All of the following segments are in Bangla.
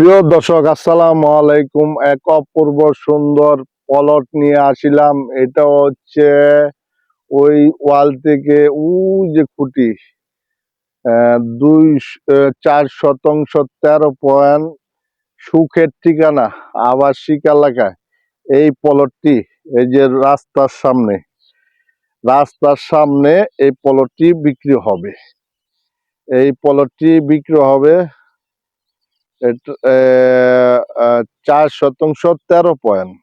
প্রিয় দর্শক, আসসালাম আলাইকুম। এক অপূর্ব সুন্দর পলট নিয়ে আসিলাম। এটা হচ্ছে ওই ওয়াল থেকে উ যে খুঁটি দুই চার শতাংশ তেরো পয়েন্ট সুখের ঠিকানা আবাসিক এলাকায়। এই পলটটি এই যে রাস্তার সামনে রাস্তার সামনে এই পলটটি বিক্রি হবে। এই পলটটি বিক্রি হবে চার শতাংশ তেরো পয়েন্ট।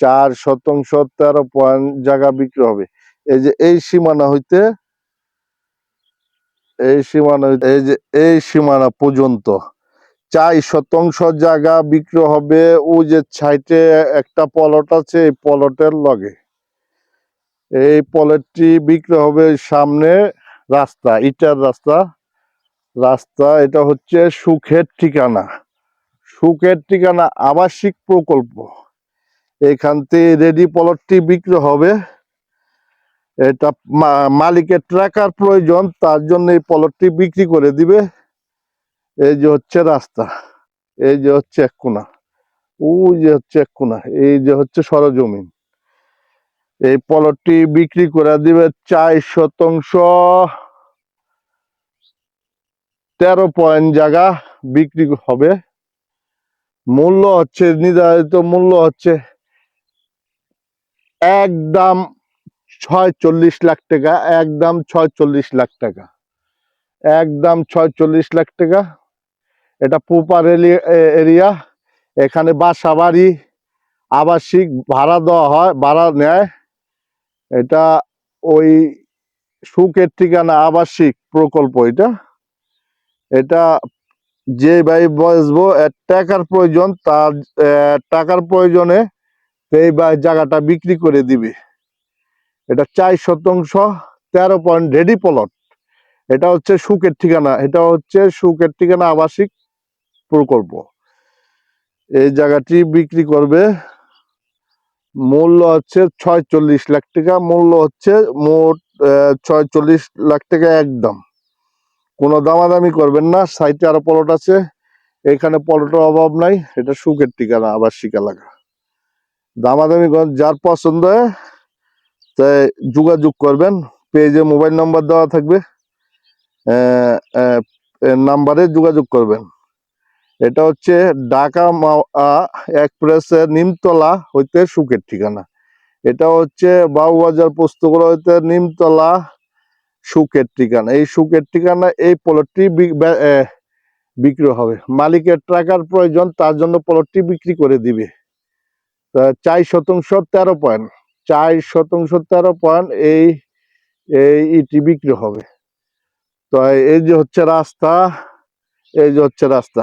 চার শতাংশ তেরো পয়েন্ট জায়গা বিক্রি হবে। এই যে, এই সীমানা হইতে, এই সীমানা এই যে, এই সীমানা পর্যন্ত চার শতাংশ জায়গা বিক্রি হবে। ও যে সাইটে একটা পলট আছে, এই পলটের লগে। এই পলটটি বিক্রি হবে সামনে রাস্তা, ইটার রাস্তা। রাস্তা, এটা হচ্ছে সুখের ঠিকানা। সুখের ঠিকানা আবাসিক প্রকল্প। এখান থেকে রেডি প্লটটি বিক্রি হবে। এটা মালিকের ট্রাকার প্রয়োজন, তার জন্য এই প্লটটি বিক্রি করে দিবে। এই যে হচ্ছে রাস্তা, এই যে হচ্ছে এক কোনা, ওই যে হচ্ছে এক কোনা, এই যে হচ্ছে সরজমিন। এই প্লটটি বিক্রি করে দিবে চার শতাংশ তেরো পয়েন্ট জায়গা বিক্রি হবে। মূল্য হচ্ছে, নির্ধারিত মূল্য হচ্ছে এক একদম ছয়চল্লিশ লাখ টাকা এক একদম ছয়চল্লিশ লাখ টাকা। এক একদম ছয়চল্লিশ লাখ টাকা। এটা পুপার এরিয়া। এখানে বাসা বাড়ি, আবাসিক ভাড়া দেওয়া হয়, ভাড়া নেয়। এটা ওই সুখের ঠিকানা আবাসিক প্রকল্প এটা। এটা যে ভাই বসবো টাকার প্রয়োজন, তার টাকার প্রয়োজনে এই জায়গাটা বিক্রি করে দিবে। এটা চার শতাংশ, তেরো পয়েন্ট রেডি প্লট। এটা হচ্ছে সুখের ঠিকানা, এটা হচ্ছে সুখের ঠিকানা আবাসিক প্রকল্প। এই জায়গাটি বিক্রি করবে, মূল্য হচ্ছে ছয়চল্লিশ লাখ টাকা, মূল্য হচ্ছে মোট ছয়চল্লিশ লাখ টাকা একদম। কোনো দামাদামি করবেন না, সাইটে আরও পলট আছে, এখানে প্লটের অভাব নাই, এটা সুখের ঠিকানা, আবাসিক এলাকা। দামাদামি যার পছন্দ হয়, তাই যোগাযোগ করবেন, পেজে মোবাইল নাম্বার দেওয়া থাকবে নাম্বারে যোগাযোগ করবেন। এটা হচ্ছে ঢাকা এক্সপ্রেসের নিমতলা হইতে সুখের ঠিকানা। এটা হচ্ছে বাবুবাজার পুস্তকরা হইতে নিমতলা সুখের ঠিকানা। এই সুখের ঠিকানা এই এ, বিক্রি হবে। মালিকের টাকার প্রয়োজন তার জন্য প্লটটি বিক্রি করে দিবে। চার শতাংশ তেরো পয়েন্ট। চার শতাংশ তেরো পয়েন্ট এই ইটি বিক্রি হবে। তো এই যে হচ্ছে রাস্তা এই যে হচ্ছে রাস্তা।